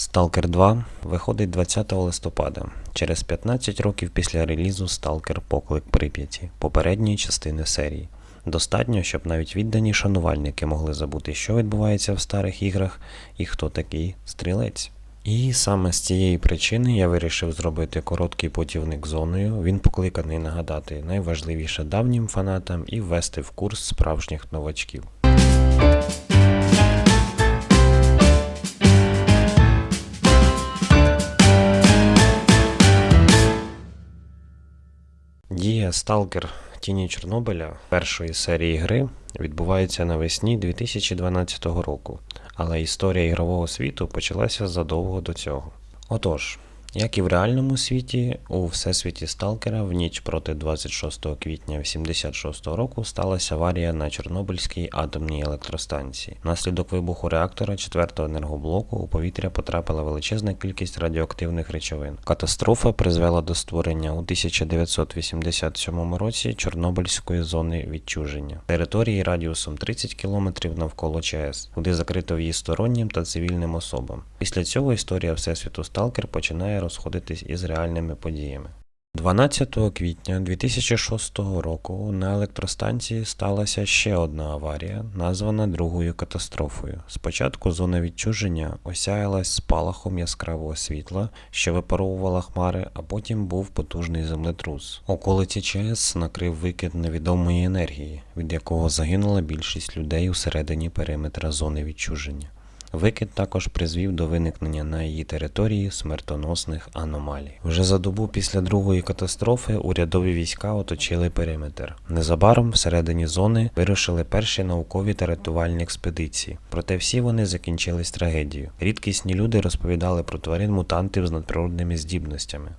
Stalker 2 виходить 20 листопада, через 15 років після релізу Stalker Поклик Прип'яті, попередньої частини серії. Достатньо, щоб навіть віддані шанувальники могли забути, що відбувається в старих іграх і хто такий стрілець. І саме з цієї причини я вирішив зробити короткий путівник зоною. Він покликаний нагадати найважливіше давнім фанатам і ввести в курс справжніх новачків. Дія Сталкер Тіні Чорнобиля першої серії гри відбувається навесні 2012 року, але історія ігрового світу почалася задовго до цього. Отож, як і в реальному світі, у всесвіті Сталкера в ніч проти 26 квітня 86 року сталася аварія на Чорнобильській атомній електростанції. Внаслідок вибуху реактора 4-го енергоблоку у повітря потрапила величезна кількість радіоактивних речовин. Катастрофа призвела до створення у 1987 році Чорнобильської зони відчуження території радіусом 30 км навколо ЧАЕС, куди закрито в'їзд стороннім та цивільним особам. Після цього історія всесвіту Сталкер починає розходитись із реальними подіями. 12 квітня 2006 року на електростанції сталася ще одна аварія, названа другою катастрофою. Спочатку зона відчуження осяялась спалахом яскравого світла, що випаровувала хмари, а потім був потужний землетрус. Околиці ЧАЕС накрив викид невідомої енергії, від якого загинула більшість людей усередині периметра зони відчуження. Викид також призвів до виникнення на її території смертоносних аномалій. Вже за добу після другої катастрофи урядові війська оточили периметр. Незабаром всередині зони вирушили перші наукові та рятувальні експедиції. Проте всі вони закінчились трагедією. Рідкісні люди розповідали про тварин мутантів з надприродними здібностями.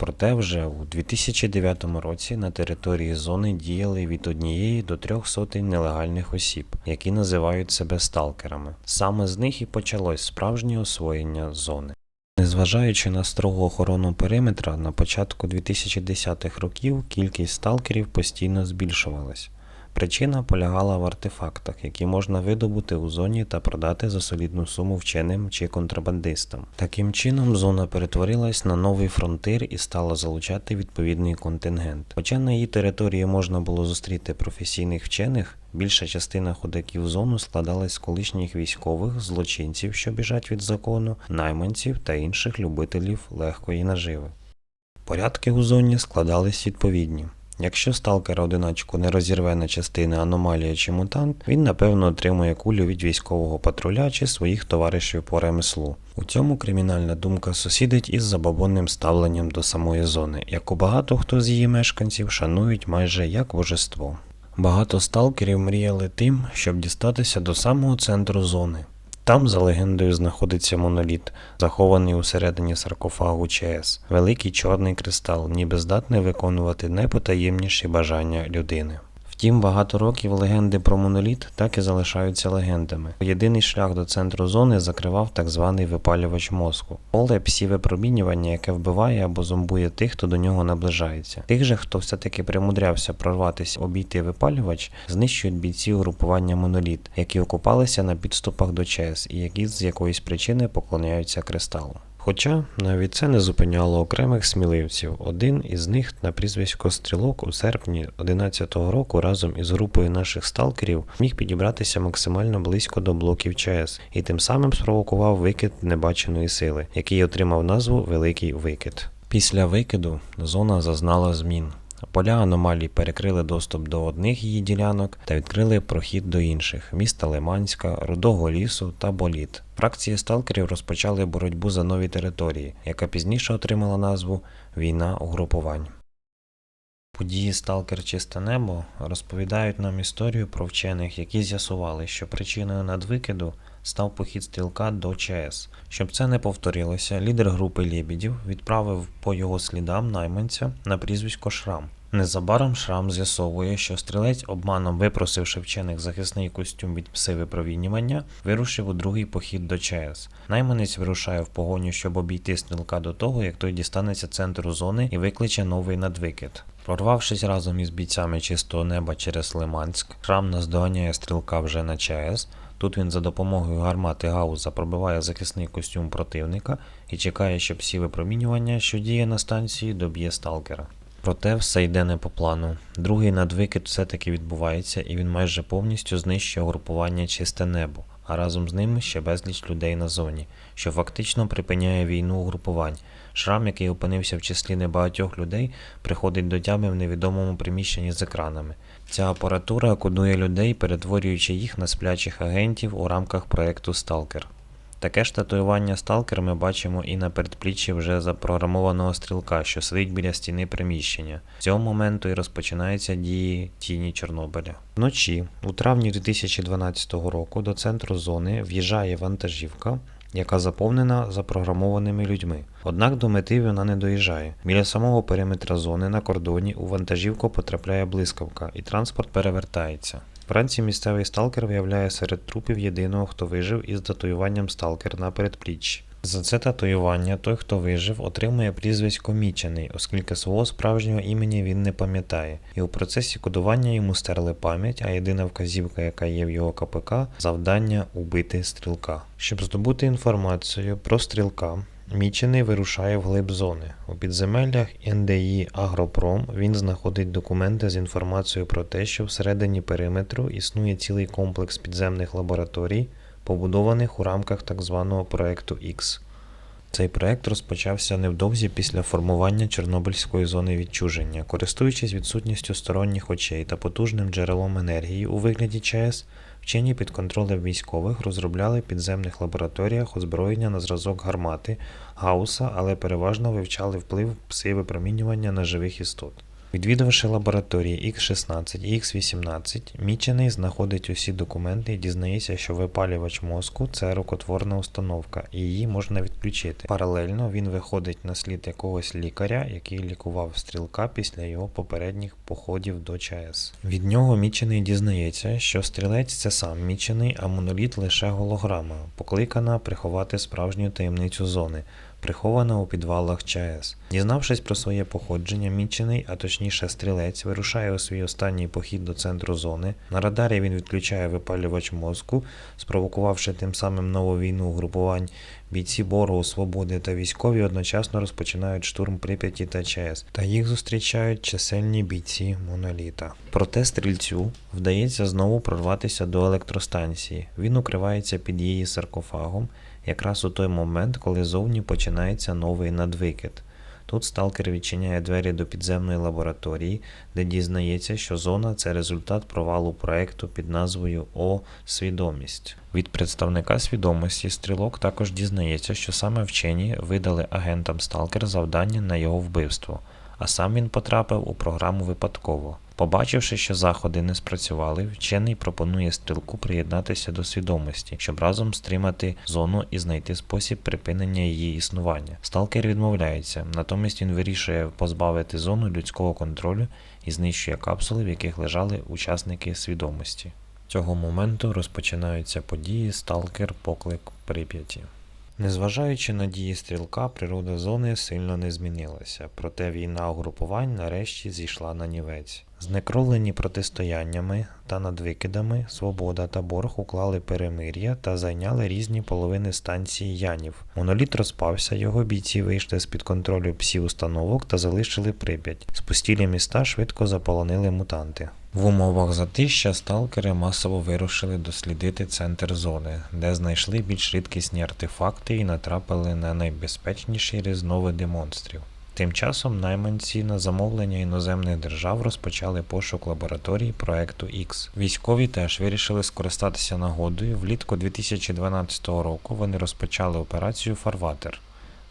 Проте вже у 2009 році на території зони діяли від однієї до трьох сотень нелегальних осіб, які називають себе сталкерами. Саме з них і почалось справжнє освоєння зони. Незважаючи на строгу охорону периметра, на початку 2010-х років кількість сталкерів постійно збільшувалась. Причина полягала в артефактах, які можна видобути у зоні та продати за солідну суму вченим чи контрабандистам. Таким чином, зона перетворилась на новий фронтир і стала залучати відповідний контингент. Хоча на її території можна було зустріти професійних вчених, більша частина ходаків зону складалась з колишніх військових, злочинців, що біжать від закону, найманців та інших любителів легкої наживи. Порядки у зоні складались відповідні. Якщо сталкера одиначку не розірве на частини аномалія чи мутант, він напевно отримує кулю від військового патруля чи своїх товаришів по ремеслу. У цьому кримінальна думка сусідить із забобонним ставленням до самої зони, яку багато хто з її мешканців шанують майже як божество. Багато сталкерів мріяли тим, щоб дістатися до самого центру зони. Там, за легендою, знаходиться моноліт, захований усередині саркофагу ЧС, великий чорний кристал, ніби здатний виконувати найпотаємніші бажання людини. Втім, багато років легенди про моноліт так і залишаються легендами. Єдиний шлях до центру зони закривав так званий випалювач мозку, поле псі-випромінювання, яке вбиває або зомбує тих, хто до нього наближається. Тих же, хто все-таки примудрявся прорватися обійти випалювач, знищують бійці угрупування моноліт, які окупалися на підступах до ЧС і які з якоїсь причини поклоняються кристалу. Хоча навіть це не зупиняло окремих сміливців. Один із них на прізвисько Стрілок у серпні 11-го року разом із групою наших сталкерів міг підібратися максимально близько до блоків ЧАЕС і тим самим спровокував викид небаченої сили, який отримав назву Великий Викид. Після викиду зона зазнала змін. Поля аномалій перекрили доступ до одних її ділянок та відкрили прохід до інших міста Лиманська, Рудого лісу та Боліт. Фракції сталкерів розпочали боротьбу за нові території, яка пізніше отримала назву Війна угрупувань. Події Сталкер Чисте Небо розповідають нам історію про вчених, які з'ясували, що причиною надвикиду став похід стрілка до ЧАЕС. Щоб це не повторилося, лідер групи Лєбідів відправив по його слідам найманця на прізвисько Шрам. Незабаром Шрам з'ясовує, що стрілець, обманом випросивши вчених захисний костюм від пси-випромінювання, вирушив у другий похід до ЧАЕС. Найманець вирушає в погоню, щоб обійти стрілка до того, як той дістанеться центру зони і викличе новий надвикид. Прорвавшись разом із бійцями чистого неба через Лиманськ, Шрам наздоганяє стрілка вже на ЧАЕС, Тут він за допомогою гармати Гауза пробиває захисний костюм противника і чекає, щоб всі випромінювання, що діє на станції, доб'є сталкера. Проте все йде не по плану. Другий надвикид все-таки відбувається, і він майже повністю знищує угрупування чисте небо, а разом з ним ще безліч людей на зоні, що фактично припиняє війну угрупувань. Шрам, який опинився в числі небагатьох людей, приходить до тями в невідомому приміщенні з екранами. Ця апаратура кодує людей, перетворюючи їх на сплячих агентів у рамках проекту Сталкер. Таке ж татуювання Сталкер ми бачимо і на передпліччі вже запрограмованого стрілка, що сидить біля стіни приміщення. З цього моменту і розпочинаються дії тіні Чорнобиля. Вночі, у травні 2012 року, до центру зони в'їжджає вантажівка, яка заповнена запрограмованими людьми. Однак до мети вона не доїжджає. Біля самого периметра зони на кордоні у вантажівку потрапляє блискавка, і транспорт перевертається. Вранці місцевий сталкер виявляє серед трупів єдиного, хто вижив із татуюванням сталкер на передпліччі. За це татуювання той, хто вижив, отримує прізвисько Мічений, оскільки свого справжнього імені він не пам'ятає, і у процесі кодування йому стерли пам'ять, а єдина вказівка, яка є в його КПК, завдання убити стрілка. Щоб здобути інформацію про стрілка, Мічений вирушає в глиб зони. У підземеллях НДІ Агропром він знаходить документи з інформацією про те, що всередині периметру існує цілий комплекс підземних лабораторій, побудованих у рамках так званого проекту X. Цей проект розпочався невдовзі після формування Чорнобильської зони відчуження, користуючись відсутністю сторонніх очей та потужним джерелом енергії у вигляді ЧАЕС, вчені під контролем військових розробляли в підземних лабораторіях озброєння на зразок гармати, гауса, але переважно вивчали вплив пси-випромінювання на живих істот. Відвідавши лабораторії X16 і X18, Мічений знаходить усі документи і дізнається, що випалювач мозку це рукотворна установка, і її можна відключити. Паралельно він виходить на слід якогось лікаря, який лікував стрілка після його попередніх походів до ЧАЕС. Від нього Мічений дізнається, що стрілець це сам Мічений, а моноліт лише голограма, покликана приховати справжню таємницю зони прихована у підвалах ЧАЕС. Дізнавшись про своє походження, Мічений, а точніше стрілець, вирушає у свій останній похід до центру зони. На радарі він відключає випалювач мозку, спровокувавши тим самим нову війну угрупувань. Бійці Боргу, Свободи та військові одночасно розпочинають штурм Прип'яті та ЧАЕС, та їх зустрічають чисельні бійці моноліта. Проте стрільцю вдається знову прорватися до електростанції. Він укривається під її саркофагом якраз у той момент, коли зовні починається новий надвикид. Тут сталкер відчиняє двері до підземної лабораторії, де дізнається, що зона це результат провалу проекту під назвою О Свідомість. Від представника свідомості стрілок також дізнається, що саме вчені видали агентам сталкер завдання на його вбивство, а сам він потрапив у програму випадково. Побачивши, що заходи не спрацювали, вчений пропонує стрілку приєднатися до свідомості, щоб разом стримати зону і знайти спосіб припинення її існування. Сталкер відмовляється, натомість він вирішує позбавити зону людського контролю і знищує капсули, в яких лежали учасники свідомості. Цього моменту розпочинаються події Сталкер Поклик Прип'яті. Незважаючи на дії стрілка, природа зони сильно не змінилася, проте війна угрупувань нарешті зійшла на нівець. Знекровлені протистояннями та надвикидами Свобода та Борг уклали перемир'я та зайняли різні половини станції Янів. Моноліт розпався, його бійці вийшли з-під контролю псів установок та залишили прип'ять. Спустілі міста швидко заполонили мутанти. В умовах затища сталкери масово вирушили дослідити центр зони, де знайшли більш рідкісні артефакти і натрапили на найбезпечніші різновиди монстрів. Тим часом найманці на замовлення іноземних держав розпочали пошук лабораторій проекту X. Військові теж вирішили скористатися нагодою. Влітку 2012 року вони розпочали операцію Фарватер.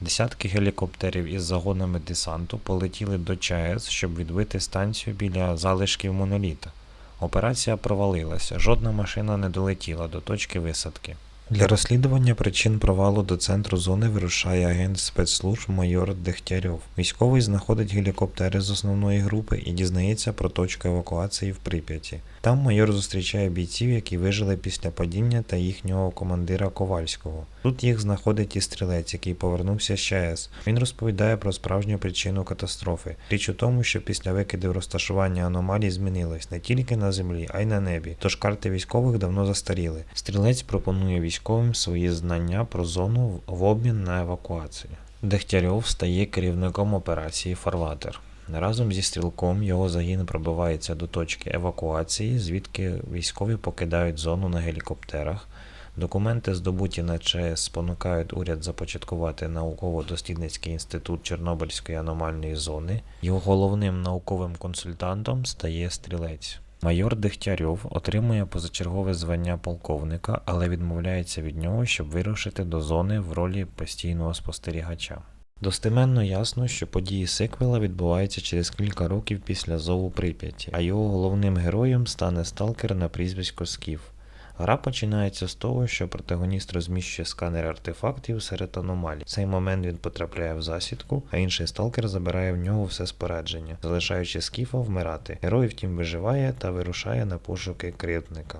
Десятки гелікоптерів із загонами десанту полетіли до ЧАЕС, щоб відбити станцію біля залишків моноліта. Операція провалилася, жодна машина не долетіла до точки висадки. Для розслідування причин провалу до центру зони вирушає агент спецслужб майор Дегтярьов. Військовий знаходить гелікоптери з основної групи і дізнається про точку евакуації в Прип'яті. Там майор зустрічає бійців, які вижили після падіння та їхнього командира Ковальського. Тут їх знаходить і стрілець, який повернувся з ЧАЕС. Він розповідає про справжню причину катастрофи. Річ у тому, що після викидів розташування аномалій змінилось не тільки на землі, а й на небі. Тож карти військових давно застаріли. Стрілець пропонує військовим свої знання про зону в- обмін на евакуацію. Дегтярьов стає керівником операції Фарватер. Разом зі стрілком його загін пробивається до точки евакуації, звідки військові покидають зону на гелікоптерах. Документи, здобуті на ЧАЕС, спонукають уряд започаткувати науково-дослідницький інститут Чорнобильської аномальної зони. Його головним науковим консультантом стає стрілець. Майор Дегтярьов отримує позачергове звання полковника, але відмовляється від нього, щоб вирушити до зони в ролі постійного спостерігача. Достеменно ясно, що події сиквела відбуваються через кілька років після зову Прип'яті, а його головним героєм стане сталкер на прізвисько Скіф. Гра починається з того, що протагоніст розміщує сканер артефактів серед аномалій. В цей момент він потрапляє в засідку, а інший сталкер забирає в нього все спорядження, залишаючи Скіфа вмирати. Герой втім виживає та вирушає на пошуки кривдника.